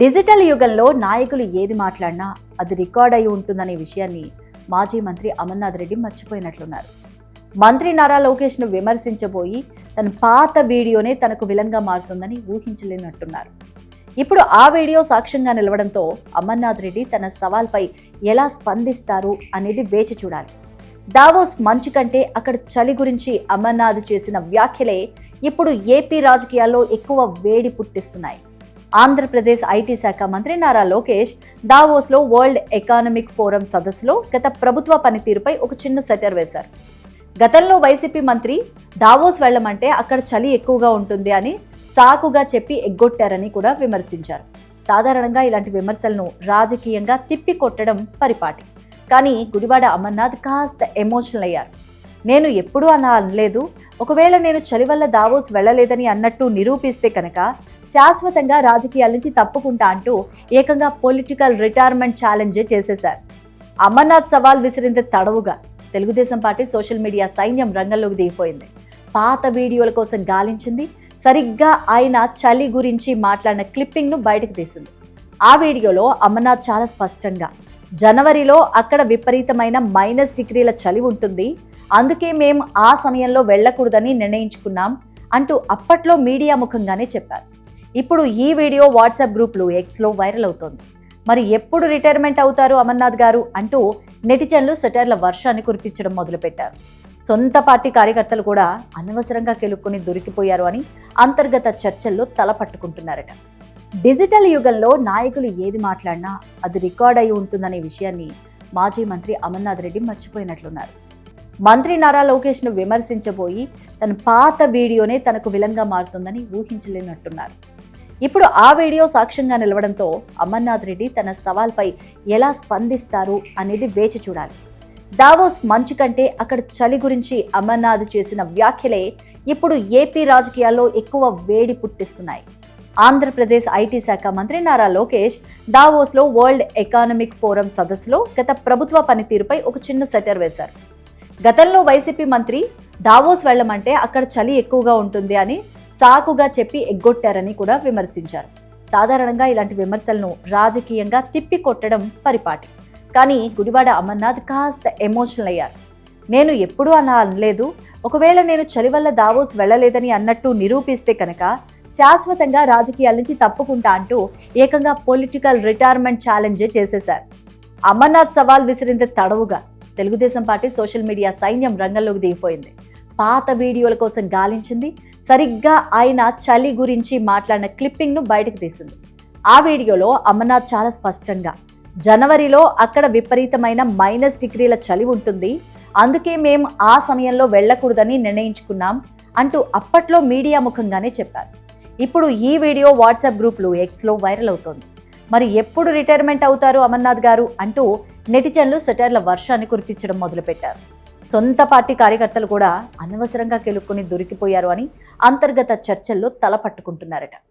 Digital యుగంలో నాయకులు ఏది మాట్లాడినా అది రికార్డ్ అయి ఉంటుందనే విషయాన్ని మాజీ మంత్రి అమర్నాథ్ రెడ్డి మర్చిపోయినట్లున్నారు. మంత్రి నారా లోకేష్ను విమర్శించబోయి తన పాత వీడియోనే తనకు విలన్గా మారుతుందని ఊహించలేనట్టున్నారు. ఇప్పుడు ఆ వీడియో సాక్ష్యంగా నిలవడంతో అమర్నాథ్ రెడ్డి తన సవాల్పై ఎలా స్పందిస్తారు అనేది వేచి చూడాలి. దావోస్ మంచు కంటే అక్కడ చలి గురించి అమర్నాథ్ చేసిన వ్యాఖ్యలే ఇప్పుడు ఏపీ రాజకీయాల్లో ఎక్కువ వేడి పుట్టిస్తున్నాయి. ఆంధ్రప్రదేశ్ ఐటీ శాఖ మంత్రి నారా లోకేష్ దావోస్లో వరల్డ్ ఎకానమిక్ ఫోరం సదస్సులో గత ప్రభుత్వ పనితీరుపై ఒక చిన్న సెటర్ వేశారు. గతంలో వైసీపీ మంత్రి దావోస్ వెళ్ళమంటే అక్కడ చలి ఎక్కువగా ఉంటుంది అని సాకుగా చెప్పి ఎగ్గొట్టారని కూడా విమర్శించారు. సాధారణంగా ఇలాంటి విమర్శలను రాజకీయంగా తిప్పి కొట్టడం పరిపాటి. కానీ గుడివాడ అమర్నాథ్ కాస్త ఎమోషనల్ అయ్యారు. నేను ఎప్పుడూ అలా అనలేదు. ఒకవేళ నేను చలి వల్ల దావోస్ వెళ్ళలేదని అన్నట్టు నిరూపిస్తే కనుక శాశ్వతంగా రాజకీయాల నుంచి తప్పుకుంటా అంటూ ఏకంగా పొలిటికల్ రిటైర్మెంట్ ఛాలెంజే చేసేశారు. అమర్నాథ్ సవాల్ విసిరింది తడవుగా. తెలుగుదేశం పార్టీ సోషల్ మీడియా సైన్యం రంగంలోకి దిగిపోయింది. పాత వీడియోల కోసం గాలించింది. సరిగ్గా ఆయన చలి గురించి మాట్లాడిన క్లిప్పింగ్ను బయటకు తీసింది. ఆ వీడియోలో అమర్నాథ్ చాలా స్పష్టంగా జనవరిలో అక్కడ విపరీతమైన మైనస్ డిగ్రీల చలి ఉంటుంది. అందుకే మేము ఆ సమయంలో వెళ్ళకూడదని నిర్ణయించుకున్నాం అంటూ అప్పట్లో మీడియా ముఖంగానే చెప్పారు. ఇప్పుడు ఈ వీడియో వాట్సాప్ గ్రూప్లు ఎక్స్లో వైరల్ అవుతోంది. మరి ఎప్పుడు రిటైర్మెంట్ అవుతారు అమర్నాథ్ గారు అంటూ నెటిజన్లు సెటర్ల వర్షాన్ని కురిపించడం మొదలుపెట్టారు. సొంత పార్టీ కార్యకర్తలు కూడా అనవసరంగా కెలుక్కుని దొరికిపోయారు అని అంతర్గత చర్చల్లో తలపట్టుకుంటున్నారట డిజిటల్ యుగంలో నాయకులు ఏది మాట్లాడినా అది రికార్డ్ అయి ఉంటుందనే విషయాన్ని మాజీ మంత్రి అమర్నాథ్ రెడ్డి మర్చిపోయినట్లున్నారు. మంత్రి నారా లోకేష్ను విమర్శించబోయి తన పాత వీడియోనే తనకు విలన్గా మారుతుందని ఊహించలేనట్టున్నారు. ఇప్పుడు ఆ వీడియో సాక్ష్యంగా నిలవడంతో అమర్నాథ్ రెడ్డి తన సవాల్పై ఎలా స్పందిస్తారు అనేది వేచి చూడాలి. దావోస్ మంచు కంటే అక్కడ చలి గురించి అమర్నాథ్ చేసిన వ్యాఖ్యలే ఇప్పుడు ఏపీ రాజకీయాల్లో ఎక్కువ వేడి పుట్టిస్తున్నాయి. ఆంధ్రప్రదేశ్ ఐటీ శాఖ మంత్రి నారా లోకేష్ దావోస్లో వరల్డ్ ఎకానమిక్ ఫోరం సదస్సులో గత ప్రభుత్వ పనితీరుపై ఒక చిన్న సెటర్ వేశారు. గతంలో వైసీపీ మంత్రి దావోస్ వెళ్ళమంటే అక్కడ చలి ఎక్కువగా ఉంటుంది అని సాకుగా చెప్పి ఎగ్గొట్టారని కూడా విమర్శించారు. సాధారణంగా ఇలాంటి విమర్శలను రాజకీయంగా తిప్పి కొట్టడం పరిపాటి. కానీ గుడివాడ అమర్నాథ్ కాస్త ఎమోషనల్ అయ్యారు. నేను ఎప్పుడూ అలా అనలేదు. ఒకవేళ నేను చలి వల్ల దావోస్ వెళ్ళలేదని అన్నట్టు నిరూపిస్తే కనుక శాశ్వతంగా రాజకీయాల నుంచి తప్పుకుంటా అంటూ ఏకంగా పొలిటికల్ రిటైర్మెంట్ ఛాలెంజే చేసేశారు. అమర్నాథ్ సవాల్ విసిరింది తడవుగా. తెలుగుదేశం పార్టీ సోషల్ మీడియా సైన్యం రంగంలోకి దిగిపోయింది. పాత వీడియోల కోసం గాలించింది. సరిగ్గా ఆయన చలి గురించి మాట్లాడిన క్లిప్పింగ్ను బయటకు తీసింది. ఆ వీడియోలో అమర్నాథ్ చాలా స్పష్టంగా జనవరిలో అక్కడ విపరీతమైన మైనస్ డిగ్రీల చలి ఉంటుంది. అందుకే మేము ఆ సమయంలో వెళ్ళకూడదని నిర్ణయించుకున్నాం అంటూ అప్పట్లో మీడియా ముఖంగానే చెప్పారు. ఇప్పుడు ఈ వీడియో వాట్సాప్ గ్రూప్లు ఎక్స్లో వైరల్ అవుతోంది. మరి ఎప్పుడు రిటైర్మెంట్ అవుతారు అమర్నాథ్ గారు? అంటూ నెటిజన్లు సెటర్ల వర్షాన్ని కురిపించడం మొదలుపెట్టారు. సొంత పార్టీ కార్యకర్తలు కూడా అనవసరంగా కెలుక్కుని దొరికిపోయారు అని అంతర్గత చర్చల్లో తల పట్టుకుంటున్నారట.